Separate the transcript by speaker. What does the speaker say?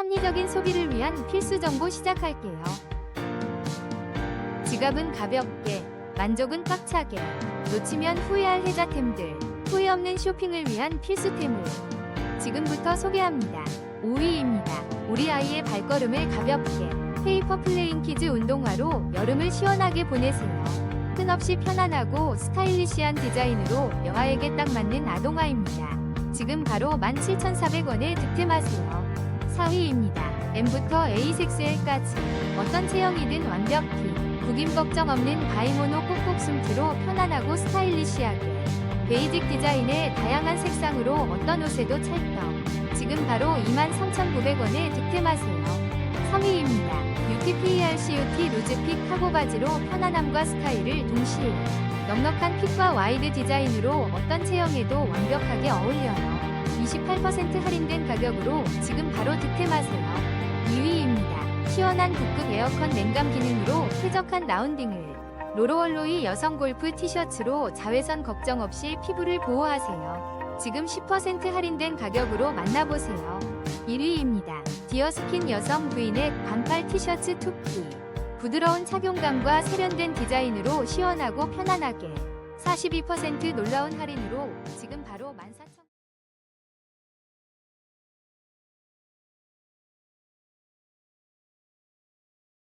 Speaker 1: 합리적인 소비를 위한 필수 정보 시작할게요. 지갑은 가볍게, 만족은 꽉차게, 놓치면 후회할 혜자템들, 후회 없는 쇼핑을 위한 필수템을 지금부터 소개합니다. 5위입니다. 우리 아이의 발걸음을 가볍게, 페이퍼 플레잉 키즈 운동화로 여름을 시원하게 보내세요. 끈없이 편안하고 스타일리시한 디자인으로 여아에게 딱 맞는 아동화입니다. 지금 바로 17,400원에 득템하세요. 4위입니다. M부터 A6L까지 어떤 체형이든 완벽히 구김 걱정 없는 바이모노 꼭꼭 숨트로 편안하고 스타일리시하게 베이직 디자인의 다양한 색상으로 어떤 옷에도 찰떡. 지금 바로 23,900원에 득템하세요. 3위입니다. UTPRCUT 루즈핏 카고 바지로 편안함과 스타일을 동시에 넉넉한 핏과 와이드 디자인으로 어떤 체형에도 완벽하게 어울려요 28% 할인된 가격으로 지금 바로 득템하세요 2위입니다 시원한 북극 에어컨 냉감 기능으로 쾌적한 라운딩을 로로얼로이 여성 골프 티셔츠로 자외선 걱정 없이 피부를 보호하세요. 지금 10% 할인된 가격으로 만나보세요. 1위입니다. 디어스킨 여성 브이넥 반팔 티셔츠 투피. 부드러운 착용감과 세련된 디자인으로 시원하고 편안하게 42% 놀라운 할인으로 지금 바로 14,000원